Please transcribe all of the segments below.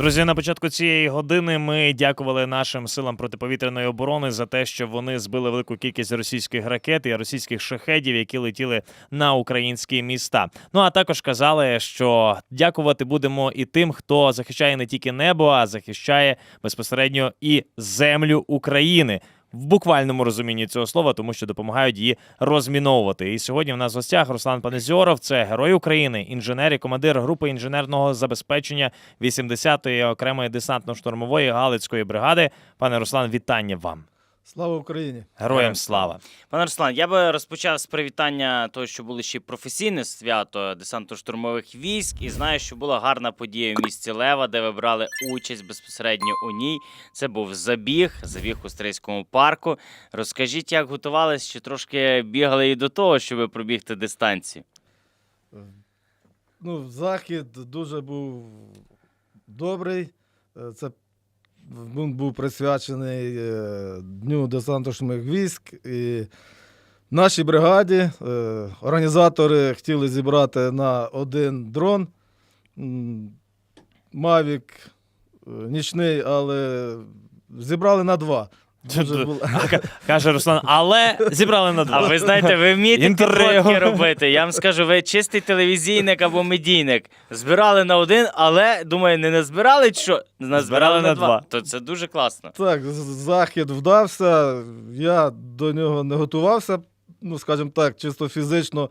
Друзі, на початку цієї години ми дякували нашим силам протиповітряної оборони за те, що вони збили велику кількість російських ракет і російських шахедів, які летіли на українські міста. Ну а також казали, що дякувати будемо і тим, хто захищає не тільки небо, а захищає безпосередньо і землю України. В буквальному розумінні цього слова, тому що допомагають її розміновувати. І сьогодні в нас в гостях Руслан Панезіоров, це герой України, інженер і командир групи інженерного забезпечення 80-ї окремої десантно-штурмової Галицької бригади. Пане Руслан, вітання вам. Слава Україні! Героям слава! Пане Руслан, я би розпочав з привітання того, що було ще й професійне свято десантно-штурмових військ, і знаю, що була гарна подія в місті Лева, де ви брали участь безпосередньо у ній. Це був забіг, забіг у Стрийському парку. Розкажіть, як готувались, чи трошки бігали і до того, щоб пробігти дистанцію? Ну, захід дуже був добрий. Е, Це він був присвячений е, Дню десантно-штурмових військ. І нашій бригаді е, організатори хотіли зібрати на один дрон. Мавік е, нічний, але зібрали на два. Каже Руслан, але зібрали на А два. ви знаєте, ви вмієте Інтригу. підводки робити. Я вам скажу, ви чистий телевізійник або медійник. Збирали на один, але думаю, не назбирали, що назбирали на на два. То це дуже класно. Так, з- захід вдався. Я до нього не готувався, ну, скажімо так, чисто фізично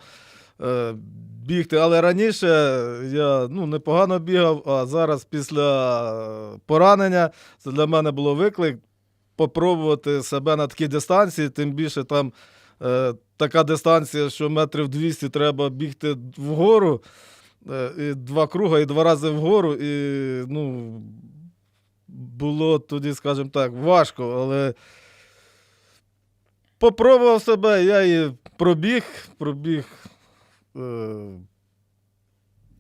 е, бігти. Але раніше я ну, непогано бігав, а зараз після поранення це для мене було виклик попробувати себе на такій дистанції, тим більше там е, така дистанція, що метрів 200 треба бігти вгору. е, І два круга, і два рази вгору. І, ну, було тоді, скажімо так, важко, але попробував себе, я і пробіг, пробіг. Е,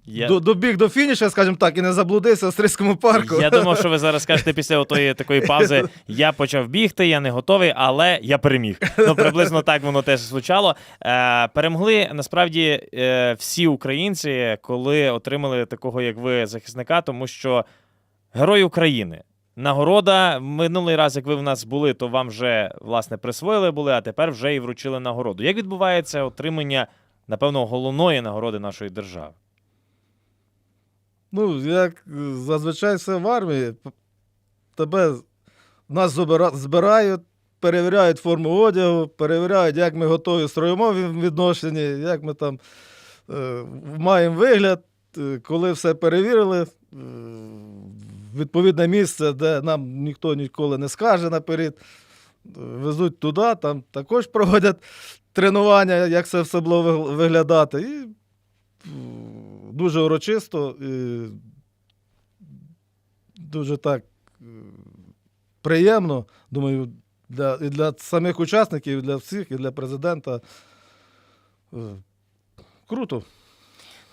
Я... до, добіг до фініша, скажімо так, і не заблудився в Стрийському парку. Я думав, що ви зараз скажете після отої такої паузи. Я почав бігти, я не готовий, але я переміг. Ну приблизно так воно теж звучало. Е, перемогли насправді е, всі українці, коли отримали такого, як ви, захисника, тому що герой України. Нагорода минулий раз, як ви в нас були, то вам вже власне присвоїли були, а тепер вже і вручили нагороду. Як відбувається отримання, напевно, головної нагороди нашої держави? Ну, як е, зазвичай все в армії, тебе нас збирають, перевіряють форму одягу, перевіряють, як ми готові в строєвому відношенні, як ми там е, маємо вигляд. Е, Коли все перевірили, е, відповідне місце, де нам ніхто ніколи не скаже наперед, е, везуть туди, там також проводять тренування, як це все було виглядати. І дуже урочисто, дуже так е, приємно. Думаю, для, і для самих учасників, і для всіх, і для президента. Е, Круто.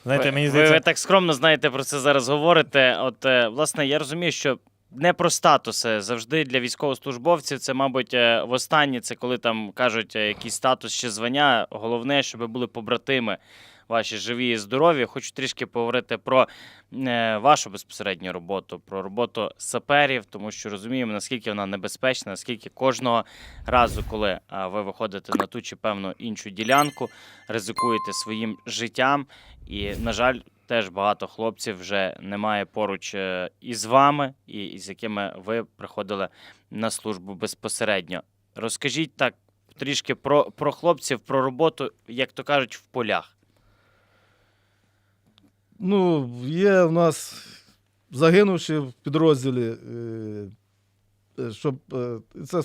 Знаєте, ви, мені здається, ви так скромно знаєте про це зараз говорите. От, е, власне, я розумію, що не про статуси завжди для військовослужбовців. Це, мабуть, востаннє, це коли там кажуть якийсь статус чи звання. Головне, щоб були побратими ваші живі і здорові. Хочу трішки поговорити про е, вашу безпосередню роботу, про роботу саперів, тому що розуміємо, наскільки вона небезпечна, наскільки кожного разу, коли е, ви виходите на ту чи певну іншу ділянку, ризикуєте своїм життям. І, на жаль, теж багато хлопців вже немає поруч е, із вами, і з якими ви приходили на службу безпосередньо. Розкажіть так трішки про, про хлопців, про роботу, як то кажуть, в полях. Ну, є в нас загинувші в підрозділі, е, е, щоб е, це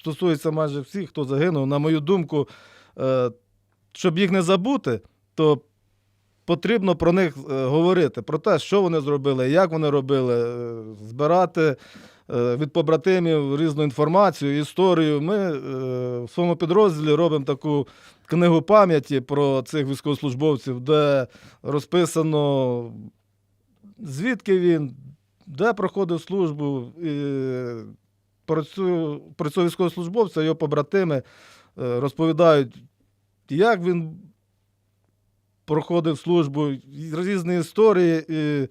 стосується майже всіх, хто загинув. На мою думку, щоб їх не забути, то потрібно про них говорити, про те, що вони зробили, як вони робили, збирати від побратимів різну інформацію, історію. Ми в своєму підрозділі робимо таку книгу пам'яті про цих військовослужбовців, де розписано, звідки він, де проходив службу. І про цю, про цього військовослужбовця, його побратими е, розповідають, як він проходив службу, різні історії. І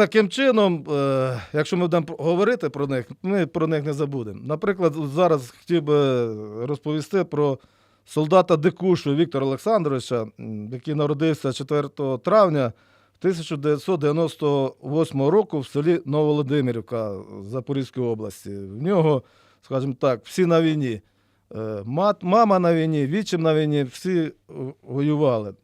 Таким чином, е, якщо ми будемо говорити про них, ми про них не забудемо. Наприклад, зараз хотів би розповісти про солдата Декушу Віктора Олександровича, який народився 4 травня 1998 року в селі Нововолодимирівка Запорізької області. В нього, скажімо так, всі на війні. Е, мат, Мама на війні, вічим на війні, всі воювали.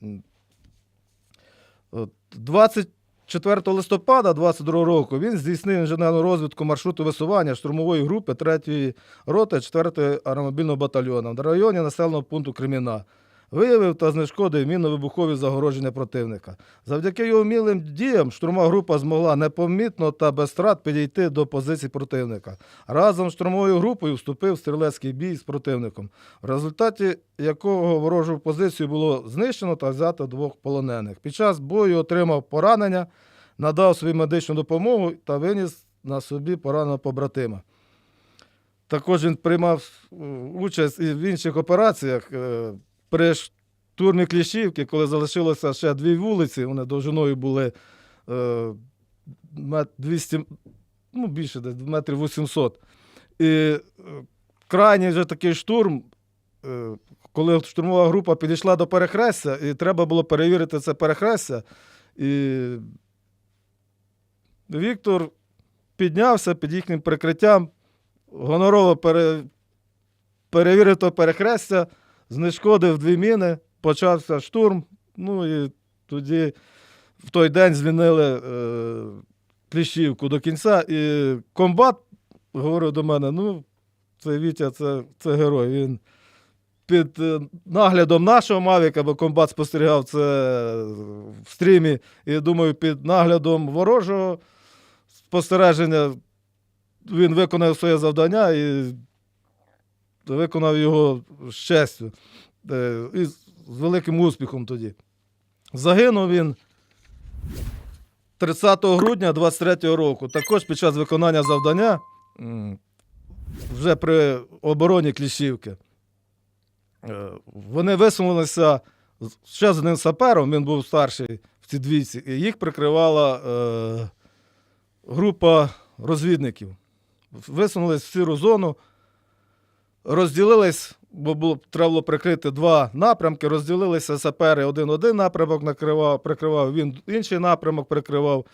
20 4 листопада 2022 року він здійснив інженерну розвідку маршруту висування штурмової групи 3-ї роти 4-ї аеромобільного батальйону в районі населеного пункту Креміна. Виявив та знешкодив мінно-вибухові загородження противника. Завдяки його вмілим діям штурмова група змогла непомітно та без втрат підійти до позицій противника. Разом з штурмовою групою вступив стрілецький бій з противником, в результаті якого ворожу позицію було знищено та взято двох полонених. Під час бою отримав поранення, надав свою медичну допомогу та виніс на собі пораненого побратима. Також він приймав е, участь і в інших операціях. При штурмі Кліщівки, коли залишилося ще дві вулиці, вони довжиною були е, 200, ну більше десь метрів 800. І е, крайній вже такий штурм, е, коли штурмова група підійшла до перехрестя, і треба було перевірити це перехрестя. І Віктор піднявся під їхнім прикриттям, гонорово пере, перевірив то перехрестя, знешкодив дві міни, почався штурм. Ну і тоді в той день звільнили е, Кліщівку до кінця. І комбат говорив до мене: ну, це Вітя, це, це герой. Він під е, наглядом нашого Мавіка, бо комбат спостерігав це в стрімі, і думаю, під наглядом ворожого спостереження він виконав своє завдання і виконав його з честю. Е, І з великим успіхом тоді. Загинув він 30 грудня 23 року, також під час виконання завдання вже при обороні Кліщівки. Е, Вони висунулися ще з одним сапером, він був старший в цій двійці, і їх прикривала е, група розвідників. Висунулись в сіру зону, розділились, бо було, треба було прикрити два напрямки, розділилися сапери. Один один напрямок накривав, прикривав, він інший напрямок прикривав.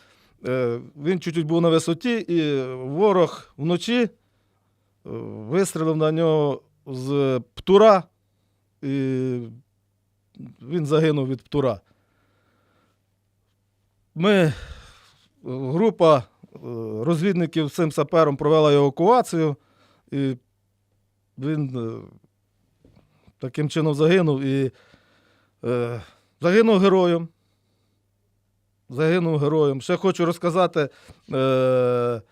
Е, Він чуть-чуть був на висоті, і ворог вночі е, вистрілив на нього з птура, і він загинув від птура. Ми, е, група розвідників з цим сапером провела евакуацію, і він е, таким чином загинув і е, загинув героєм. Загинув героєм. Ще хочу розказати е,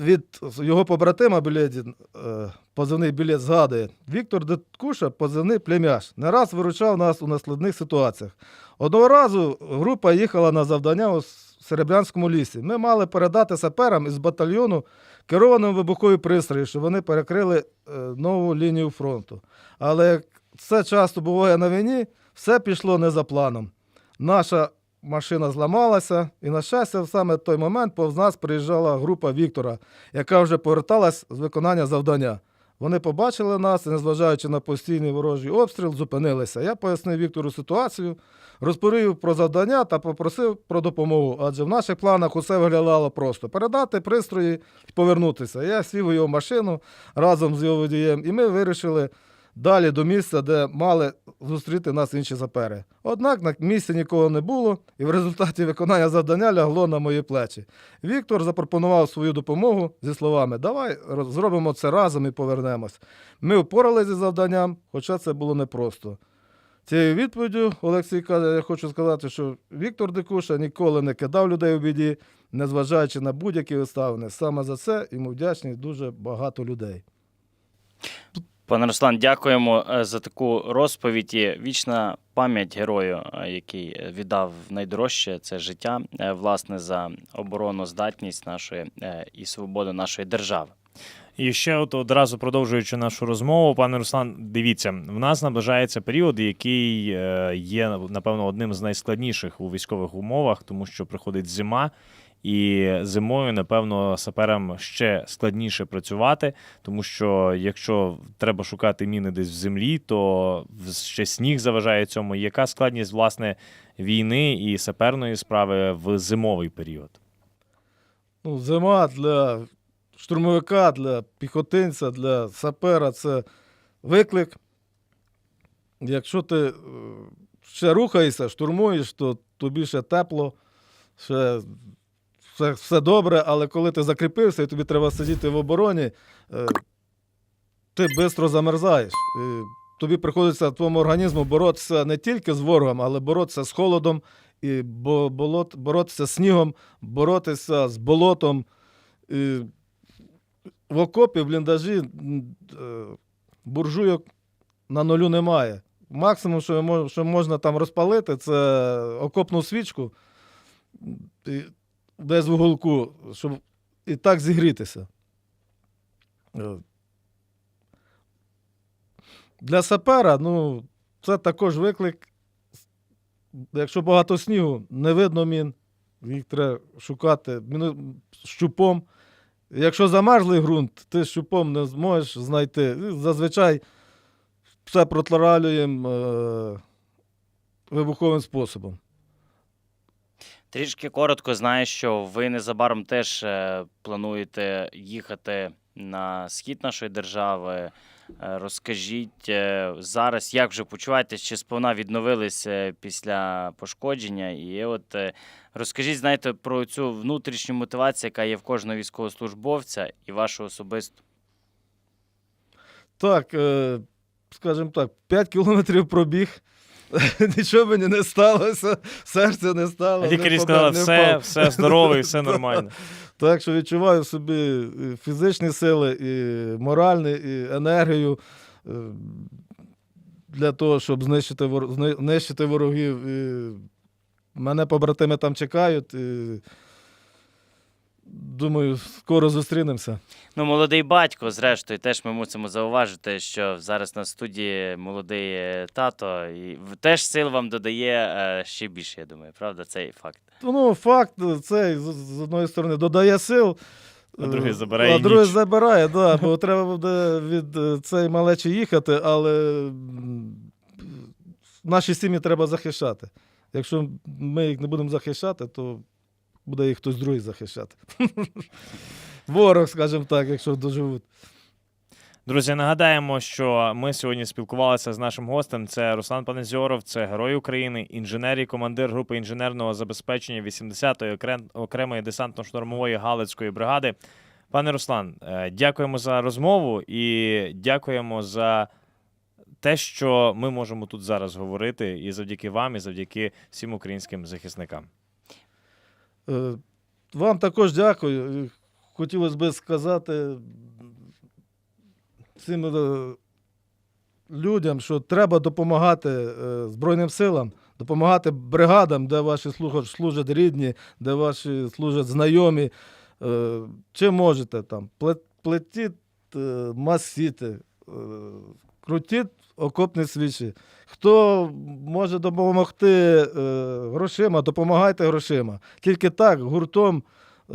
від його побратима Білєдін, е, позивний білет згадує. Віктор Деткуша, позивний плем'яш, не раз виручав нас у наскладних ситуаціях. Одного разу група їхала на завдання у Серебрянському лісі. Ми мали передати саперам із батальйону керованим вибухові пристрої, щоб вони перекрили е, нову лінію фронту. Але як це часто буває на війні, все пішло не за планом. Наша машина зламалася, і, на щастя, в саме той момент повз нас приїжджала група Віктора, яка вже поверталась з виконання завдання. Вони побачили нас і, незважаючи на постійний ворожий обстріл, зупинилися. Я пояснив Віктору ситуацію, розповів про завдання та попросив про допомогу, адже в наших планах усе виглядало просто: передати пристрої і повернутися. Я сів у його машину разом з його водієм, і ми вирішили далі до місця, де мали зустріти нас інші сапери. Однак на місці нікого не було, і в результаті виконання завдання лягло на мої плечі. Віктор запропонував свою допомогу зі словами: Давай зробимо це разом і повернемось. Ми впоралися зі завданням, хоча це було непросто. Цією відповіддю Олексій каже, я хочу сказати, що Віктор Дикуша ніколи не кидав людей у біді, незважаючи на будь-які обставини. Саме за це йому вдячні дуже багато людей. Пане Руслан, дякуємо е, за таку розповідь. Вічна пам'ять герою, е, який е, віддав найдорожче це життя, власне, за обороноздатність нашої е, і свободу нашої держави. І ще от одразу продовжуючи нашу розмову, пане Руслан, дивіться, в нас наближається період, який є напевно одним з найскладніших у військових умовах, тому що приходить зима. І зимою, напевно, саперам ще складніше працювати, тому що якщо треба шукати міни десь в землі, то ще сніг заважає цьому. Яка складність власне війни і саперної справи в зимовий період? Ну, зима для штурмовика, для піхотинця, для сапера це виклик. Якщо ти е, ще рухаєшся, штурмуєш, то тобі ще тепло, ще все, все добре, але коли ти закріпився і тобі треба сидіти в обороні, е, ти швидко замерзаєш. Тобі приходиться твоєму організму боротися не тільки з ворогом, але боротися з холодом, і бо- болот, боротися з снігом, боротися з болотом. І в окопі, в бліндажі е, буржуйок на нулю немає. Максимум, що можна там розпалити, це окопну свічку і десь в уголку, щоб і так зігрітися. Е, Для сапера, ну, це також виклик. Якщо багато снігу, не видно мін, їх треба шукати щупом. Якщо замерзлий ґрунт, ти щупом не зможеш знайти. Зазвичай все протларалюємо е, вибуховим способом. Трішки коротко знаю, що ви незабаром теж е, плануєте їхати на схід нашої держави. Е, Розкажіть е, зараз, як вже почуваєтесь, чи сповна відновились е, після пошкодження? І от розкажіть, знаєте, про цю внутрішню мотивацію, яка є в кожного військовослужбовця і вашу особисту. Так, скажімо так, 5 кілометрів пробіг. Нічого мені не сталося, серце не стало. Лікарі сказали, не все, здорове і все нормально. Так що відчуваю в собі фізичні сили, і моральні, і енергію е, для того, щоб знищити, знищити ворогів. І мене побратими там чекають. І... Думаю, скоро зустрінемося. Ну, молодий батько, зрештою, теж ми мусимо зауважити, що зараз на студії молодий е, тато, і теж сил вам додає е, ще більше, я думаю, правда, цей факт. Ну, факт цей, з, з одної сторони, додає сил. А другий е, забирає А другий ніч. забирає, да, бо треба буде від цієї малечі їхати, але наші сім'ї треба захищати. Якщо ми їх не будемо захищати, то буде їх хтось другий захищати. Ворог, скажімо так, якщо доживуть. Друзі, нагадаємо, що ми сьогодні спілкувалися з нашим гостем. Це Руслан Панезьоров, це герой України, інженер і командир групи інженерного забезпечення 80-ї окремої десантно-штурмової Галицької бригади. Пане Руслан, е, дякуємо за розмову і дякуємо за те, що ми можемо тут зараз говорити, і завдяки вам, і завдяки всім українським захисникам. Е, Вам також дякую. Хотілося б сказати цим е, людям, що треба допомагати е, Збройним силам, допомагати бригадам, де ваші слуха- служать рідні, де ваші служать знайомі. Е, Чим можете там? Пле- Плетіть е, масіти, е, крутіть окопні свічі. Хто може допомогти е, грошима, допомагайте грошима. Тільки так, гуртом,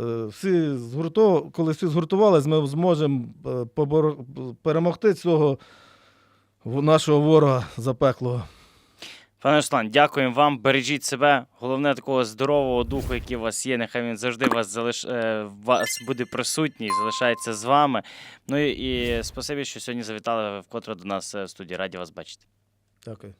е, всі згуртов... коли всі згуртувалися, ми зможемо е, перемогти цього нашого ворога запеклого. Пане Руслан, дякуємо вам. Бережіть себе. Головне такого здорового духу, який у вас є. Нехай він завжди вас залиш... е, вас буде присутній, залишається з вами. Ну і, і спасибі, що сьогодні завітали вкотре до нас е, в студії. Раді вас бачити. Дякую.